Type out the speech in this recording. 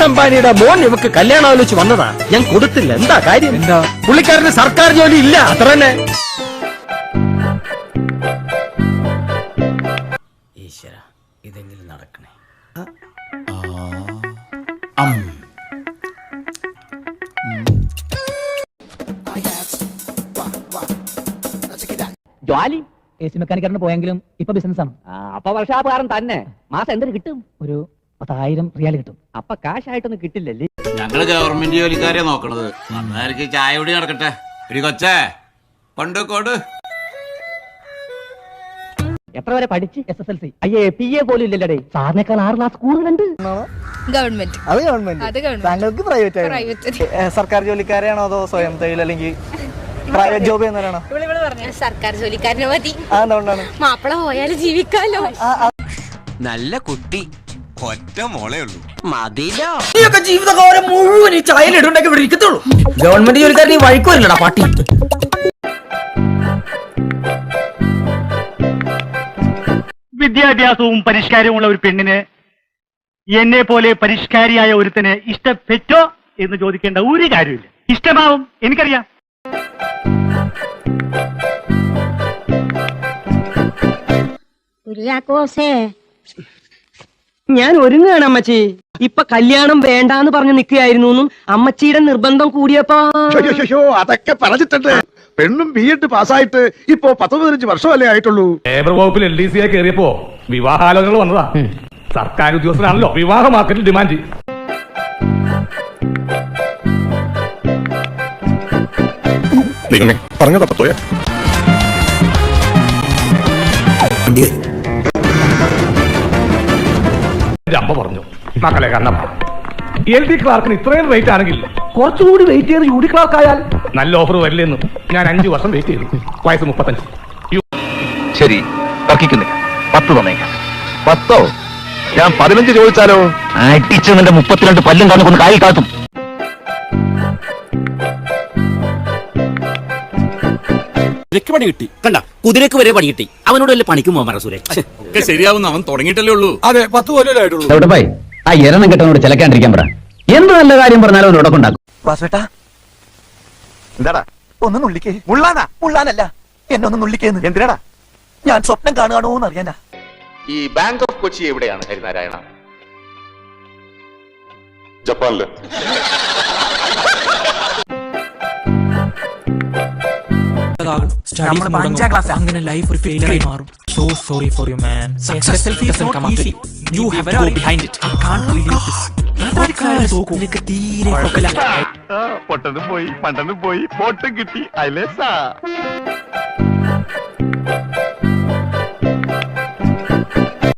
മുകേഷ് അംബാനിയുടെ മോൻ ഇവക്ക് കല്യാണം ആലോചിച്ച് വന്നതാ. ഞാൻ കൊടുത്തില്ല. എന്താ കാര്യം? എന്താ? പുള്ളിക്കാരന് സർക്കാർ ജോലി ഇല്ല. അത്ര തന്നെ. ഈശ്വര ഇതെങ്കിലും നടക്കണേ? ജോലി? എ സി മെക്കാനിക്കറിന് പോയെങ്കിലും ഇപ്പൊ ബിസിനസ് ആണ്. ആ, അപ്പൊ വർഷാപകാരം തന്നെ. മാസം എന്തിനു കിട്ടും? ഒരു പത്തായിരം റിയാൽ കിട്ടും. അപ്പൊ കാശായിട്ടൊന്നും കിട്ടില്ലല്ലേ? ഞങ്ങൾ ഗവൺമെന്റ് ജോലിക്കാരെ നോക്കണത്. അന്നേരക്ക് ചായ കൂടി നടക്കട്ടെ. ഒരു കൊച്ചേ. കൊണ്ട് കൊടു എത്ര വരെ പഠിച്ച് എസ് എസ് എൽ സി അയ്യേ പി എ പോലും ഇല്ലല്ലേ സാറിനേക്കാൾ ആറ് ക്ലാസ് കൂടുതലുണ്ട്. ഗവൺമെന്റ്. അത് ഗവൺമെന്റ്. താങ്കൾക്ക് പ്രൈവറ്റ് പ്രൈവറ്റ് സർക്കാർ ജോലിക്കാരെയാണോ അതോ സ്വയം തൊഴിൽ അല്ലെങ്കിൽ പ്രൈവറ്റ് ജോബ് ചെയ്യുന്നവരാണോ? സർക്കാർ ജോലിക്കാരനെ മതി. മാപ്പിള പോയാലും ജീവിക്കാലോ. നല്ല കുട്ടി. ഒറ്റ മോളേ ഉള്ളൂ. മതിലോ? നീയൊക്കെ ജീവിതകാലം മുഴുവൻ ഈ ചായലിട്ടുണ്ടെങ്കിൽ ഇവിടെ ഇരിക്കത്തുള്ളൂ. ഗവൺമെന്റ് ജോലിക്കാരൻ ഈ വഴിക്ക് വരില്ലടാ പാട്ടി. വിദ്യാഭ്യാസവും പരിഷ്കാരവുമുള്ള ഒരു പെണ്ണിന് എന്നെ പോലെ പരിഷ്കാരിയായ ഒരുത്തന് ഇഷ്ടപ്പെറ്റോ എന്ന് ചോദിക്കേണ്ട ഒരു കാര്യമില്ല. ഇഷ്ടമാവും എനിക്കറിയാം. കുര്യാക്കോസേ ഞാൻ ഒരുങ്ങാണ് അമ്മച്ചി. ഇപ്പൊ കല്യാണം വേണ്ടാന്ന് പറഞ്ഞു നിൽക്കുകയായിരുന്നു എന്നും അമ്മച്ചിയുടെ നിർബന്ധം കൂടിയപ്പോ. അതൊക്കെ പറഞ്ഞിട്ടുണ്ട്. പെണ്ണും ബി എഡ് പാസ്സായിട്ട് ഇപ്പോ പത്ത് പതിനഞ്ച് വർഷമല്ലേ ആയിട്ടുള്ളൂ. ലേബർ വകുപ്പിൽ എൽ ഡി സി ആയി കയറിയപ്പോ വിവാഹാലോചനകൾ വന്നതാ. സർക്കാർ ഉദ്യോഗസ്ഥനാണല്ലോ വിവാഹ മാർക്കറ്റിൽ ഡിമാൻഡ്. പറഞ്ഞതാ പത്തോയ. അമ്മ പറഞ്ഞു. മക്കളെ കണ്ണമ്മ എൽ ഡി ക്ലാർക്കിന് ഇത്രയും റേറ്റ് ആണെങ്കിൽ കുറച്ചുകൂടി വെയിറ്റ് ചെയ്ത് യു ഡി ക്ലാർക്ക് ആയാൽ നല്ല ഓഫർ വരില്ലെന്ന് ഞാൻ അഞ്ചു വർഷം വെയിറ്റ് ചെയ്തു. വയസ്സ് മുപ്പത്തഞ്ച്. ശരി തർക്കിക്കുന്നില്ല പത്ത് തന്നേക്കാം. പത്തോ? ഞാൻ പതിനഞ്ച് ചോദിച്ചാലോ? അടിച്ച് നിന്റെ മുപ്പത്തിരണ്ട് പല്ലും കാണുന്ന കൊണ്ട് കായി കാത്തും കുതിരക്ക് പണി കിട്ടി. കണ്ട കുതിരക്ക് വരെ പണി കിട്ടി. അവനോട് വല്ല പണിക്കും പോകാൻ പറ സുരേഷ്. ഒക്കെ ശരിയാവുന്ന. അവൻ തുടങ്ങിയിട്ടല്ലേ ഉള്ളൂ. അതെ പത്ത് കൊല്ലമല്ലേ ആയിട്ടുള്ളൂ. ചവിട്ടപ്പായി ആ എരണം കെട്ടനോട് ചിലക്കാണ്ടിരിക്കാൻ പറ. എന്ത് നല്ല കാര്യം പറഞ്ഞാലും അവനോട് ഉണ്ടാക്കും വാസുവേട്ടാ എന്താടാ? ഒന്ന് നുള്ളിക്കേ. മുള്ളാനാ? മുള്ളാനല്ല എന്നെ ഒന്ന് നുള്ളിക്കേന്ന്. എന്തിനാടാ? ഞാൻ സ്വപ്നം കാണുകയാണോ എന്ന് അറിയാനാ. ഈ ബാങ്ക് ഓഫ് കൊച്ചി എവിടെയാണ് ഹരിനാരായണ? ജപ്പാനിൽ. അങ്ങനെ ലൈഫ് ഒരു ഫെയിലർ ആയി മാറും. So sorry for you man you have to go behind it I can't believe this തീരെ പോയി പണ്ടനും പോയി പൊട്ടും കിട്ടി. അയലേസാ.